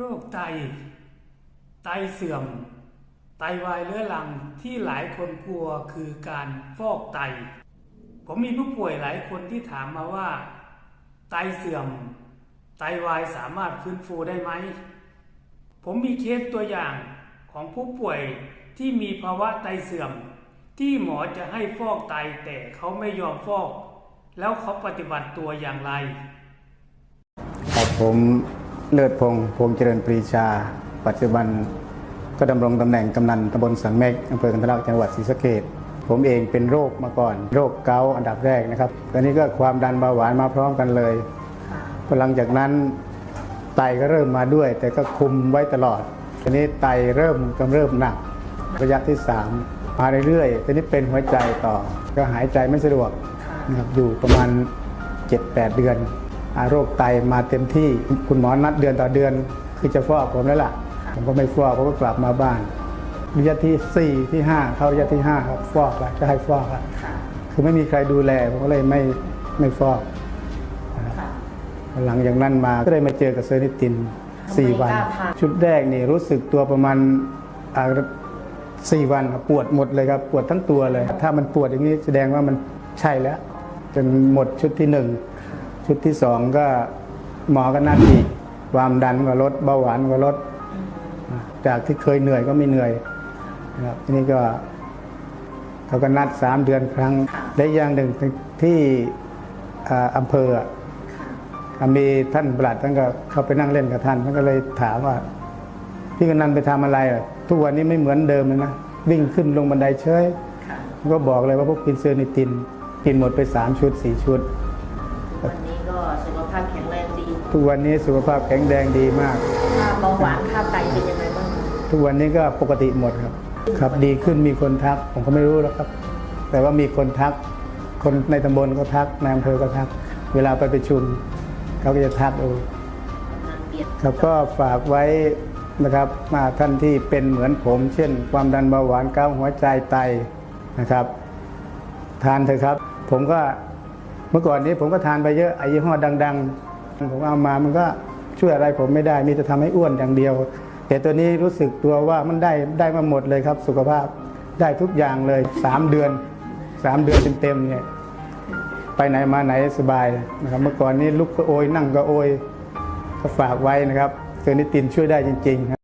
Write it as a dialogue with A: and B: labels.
A: โรคไต ไตเสื่อม ไตวายเรื้อรังที่หลายคนกลัวคือการฟอกไต ผมมีผู้ป่วยหลายคนที่ถามมาว่า ไตเสื่อม ไตวายสามารถฟื้นฟูได้ไหม ผมมีเคสตัวอย่างของผู้ป่วยที่มีภาวะไตเสื่อม ที่หมอจะให้ฟอกไตแต่เขาไม่ยอมฟอก แล้วเขาปฏิบัติตัวอย่างไร
B: ครับผม เลิศพงษ์พงเจริญปรีชา ปัจจุบันก็ดำรงตำแหน่งกำนันตำบลสังเมกอำเภอกันทะลักจังหวัดศรีสะเกษผมเองเป็นโรคมาก่อน โรคเกาต์อันดับแรกนะครับตอนนี้ก็ความดันเบาหวานมาพร้อมกันเลยพอหลังจากนั้นไตก็เริ่มมาด้วย แต่ก็คุมไว้ตลอดตอนนี้ไตเริ่มกำเริบหนักระยะที่ 3 มาเรื่อยๆตอนนี้เป็นหัวใจต่อ ก็หายใจไม่สะดวกนะครับอยู่ประมาณ 7-8 เดือน โรคไตมาเต็มที่คุณหมอนัดเดือนต่อเดือน คือจะฟอกผมแล้วล่ะ ผมก็ไม่ฟอกผมก็กลับมาบ้านระยะที่ 4 ที่ 5 เข้าระยะที่ 5 ครับฟอกแล้วจะให้ฟอกแล้วคือไม่มีใครดูแลผมก็เลยไม่ไม่ฟอกหลังจากนั้นมาก็เลยมาเจอกับเซอร์นิติน 4 วัน ชุดแรกนี่รู้สึกตัวประมาณสี่วันปวดหมดเลยครับปวดทั้งตัวเลย ถ้ามันปวดอย่างนี้แสดงว่ามันใช่แล้ว จนหมดชุดที่หนึ่ง ชุดที่สองก็หมอก็นัดอีกความดันก็ลดเบาหวานก็ลด จากที่เคยเหนื่อยก็ไม่เหนื่อยนะครับทีนี้ก็เขาก็นัดสามเดือนครั้งและอย่างหนึ่งที่อ่าอำเภออะมีท่านปลัดท่านก็เข้าไปนั่งเล่นกับท่านท่านก็เลยถามว่าพี่กนันไปทำอะไรอะทุกวันนี้ไม่เหมือนเดิมเลยนะวิ่งขึ้นลงบันไดเฉยผมก็บอกเลยว่าพวกกินเซอร์นิติน กินหมดไป3ชุด4ชุด
C: วันนี้ก็สุข ภาพแข็งแรงดี
B: ทุกวันนี้สุขภาพแข็งแรงดีมาก
C: ค่าเบาหวานค่าไตเป็นยังไงบ้าง
B: ทุกวันนี้ก็ปกติหมดครับ ครับดีขึ้นมีคนทัก ผมก็ไม่รู้แล้วครับ แต่ว่ามีคนทัก คนในตำบลก็ทักในอำเภอก็ทัก เวลาไปประชุมเขาก็จะทักเออ
C: งานเปลี่ยน
B: ครับก็ฝากไว้นะครับ มาท่านที่เป็นเหมือนผม เช่น ความดันเบาหวานเกาต์หัวใจไตนะครับ ทานเถอะครับ ผมก็ เมื่อก่อนนี้ผมก็ทานไปเยอะไอ้ยี่ห้อดัง ๆ ผมเอามามันก็ช่วยอะไรผมไม่ได้ มีแต่ทำให้อ้วนอย่างเดียว แต่ตัวนี้รู้สึกตัวว่ามันได้ได้มาหมดเลยครับ สุขภาพได้ทุกอย่างเลยสามเดือนสามเดือนเต็มๆเนี่ยไปไหนมาไหนสบายนะครับ เมื่อก่อนนี้ลุกก็โอยนั่งก็โอยก็ฝากไว้นะครับเซอร์นิตินช่วยได้จริงๆครับ